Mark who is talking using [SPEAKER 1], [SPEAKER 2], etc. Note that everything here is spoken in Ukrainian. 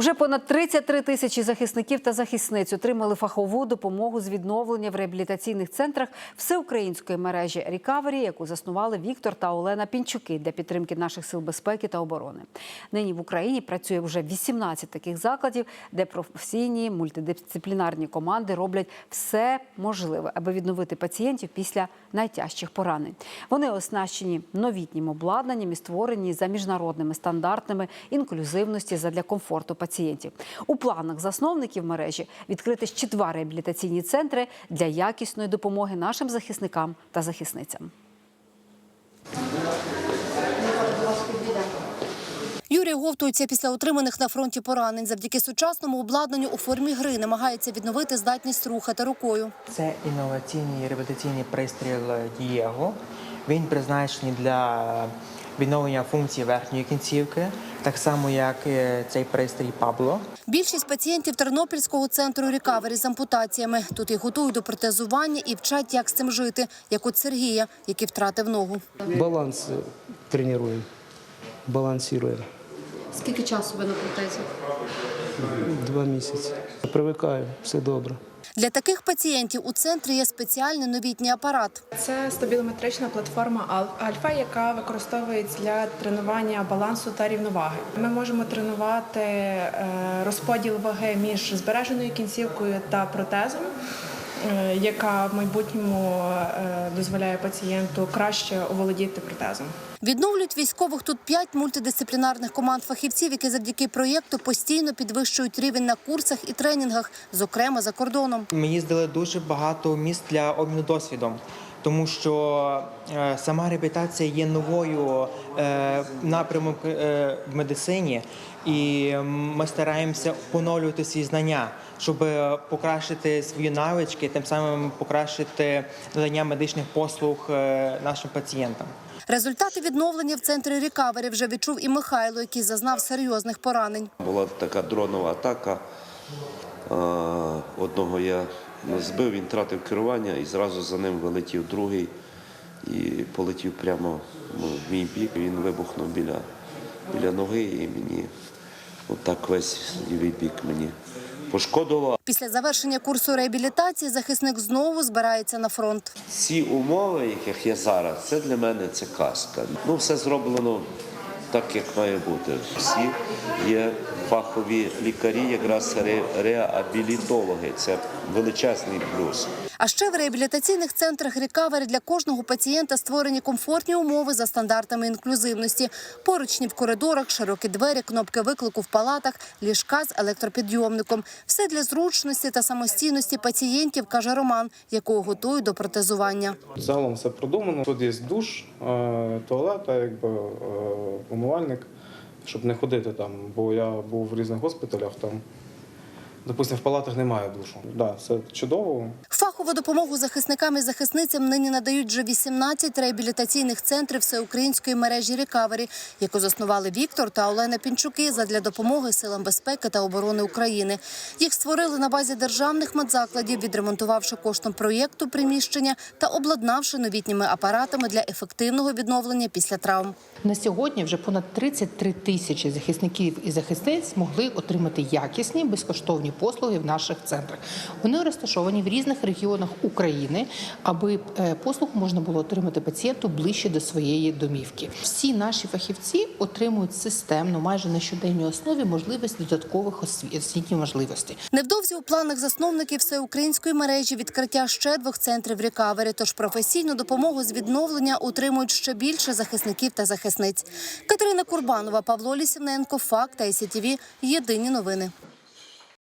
[SPEAKER 1] Уже понад 33 тисячі захисників та захисниць отримали фахову допомогу з відновлення в реабілітаційних центрах всеукраїнської мережі Рікавері, яку заснували Віктор та Олена Пінчуки для підтримки наших сил безпеки та оборони. Нині в Україні працює вже 18 таких закладів, де професійні мультидисциплінарні команди роблять все можливе, аби відновити пацієнтів після найтяжчих поранень. Вони оснащені новітнім обладнанням і створені за міжнародними стандартами інклюзивності задля комфорту пацієнтів. У планах засновників мережі відкрити ще два реабілітаційні центри для якісної допомоги нашим захисникам та захисницям.
[SPEAKER 2] Юрій говтується після отриманих на фронті поранень. Завдяки сучасному обладнанню у формі гри намагається відновити здатність рухати рукою.
[SPEAKER 3] Це інноваційний реабілітаційний пристріл Дієго. Він призначений для відновлення функції верхньої кінцівки, так само як е, цей пристрій Пабло.
[SPEAKER 2] Більшість пацієнтів Тернопільського центру рекавері з ампутаціями. Тут їх готують до протезування і вчать, як з цим жити, як от Сергія, який втратив ногу.
[SPEAKER 4] Баланс тренуємо, тренируем, балансируем.
[SPEAKER 2] Скільки часу ви на протезі?
[SPEAKER 4] Два місяці. Привикаю, все добре.
[SPEAKER 2] Для таких пацієнтів у центрі є спеціальний новітній апарат.
[SPEAKER 5] Це стабілометрична платформа Ал- Альфа, яка використовується для тренування балансу та рівноваги. Ми можемо тренувати е, розподіл ваги між збереженою кінцівкою та протезом, яка в майбутньому е, дозволяє пацієнту краще оволодіти протезом.
[SPEAKER 2] Відновлюють військових тут п'ять мультидисциплінарних команд фахівців, які завдяки проєкту постійно підвищують рівень на курсах і тренінгах, зокрема за кордоном.
[SPEAKER 3] Ми їздили дуже багато міст для обміну досвідом, тому що е, сама реабілітація є новою е, напрямок е, в медицині, і ми стараємося поновлювати свої знання, щоб покращити свої навички, тим самим покращити надання медичних послуг нашим пацієнтам.
[SPEAKER 2] Результати відновлення в центрі рекавері вже відчув і Михайло, який зазнав серйозних поранень.
[SPEAKER 6] Була така дронова атака. Одного я збив, він втратив керування і зразу за ним вилетів другий і полетів прямо в мій бік. Він вибухнув біля, біля ноги і мені отак весь лівий бік мені пошкодило.
[SPEAKER 2] Після завершення курсу реабілітації захисник знову збирається на фронт.
[SPEAKER 6] Ці умови, яких є зараз, це для мене це казка. Ну, все зроблено так, як має бути. Всі є фахові лікарі, якраз реабілітологи. Це величезний плюс.
[SPEAKER 2] А ще в реабілітаційних центрах рекавері для кожного пацієнта створені комфортні умови за стандартами інклюзивності. Поручні в коридорах, широкі двері, кнопки виклику в палатах, ліжка з електропідйомником. Все для зручності та самостійності пацієнтів, каже Роман, якого готують до протезування.
[SPEAKER 7] Загалом все продумано. Тут є душ, е, туалет, якби е, умивальник, щоб не ходити там, бо я був в різних госпіталях там. Допустимо, в палатах немає душу. Да, все чудово.
[SPEAKER 2] Фахову допомогу захисникам і захисницям нині надають вже 18 реабілітаційних центрів всеукраїнської мережі рекавері, яку заснували Віктор та Олена Пінчуки задля допомоги силам безпеки та оборони України. Їх створили на базі державних медзакладів, відремонтувавши коштом проєкту приміщення та обладнавши новітніми апаратами для ефективного відновлення після травм.
[SPEAKER 8] На сьогодні вже понад 33 тисячі захисників і захисниць змогли отримати якісні безкоштовні послуги в наших центрах. Вони розташовані в різних регіонах України, аби е, послуг можна було отримати пацієнту ближче до своєї домівки. Всі наші фахівці отримують системно, майже на щоденній основі можливість додаткових осві- освітніх можливостей.
[SPEAKER 2] Невдовзі у планах засновників всеукраїнської мережі відкриття ще двох центрів рекавері, тож професійну допомогу з відновлення отримують ще більше захисників та захисниць. Катерина Курбанова, Павло Лісівненко, Факт та СІТВ. Єдині новини.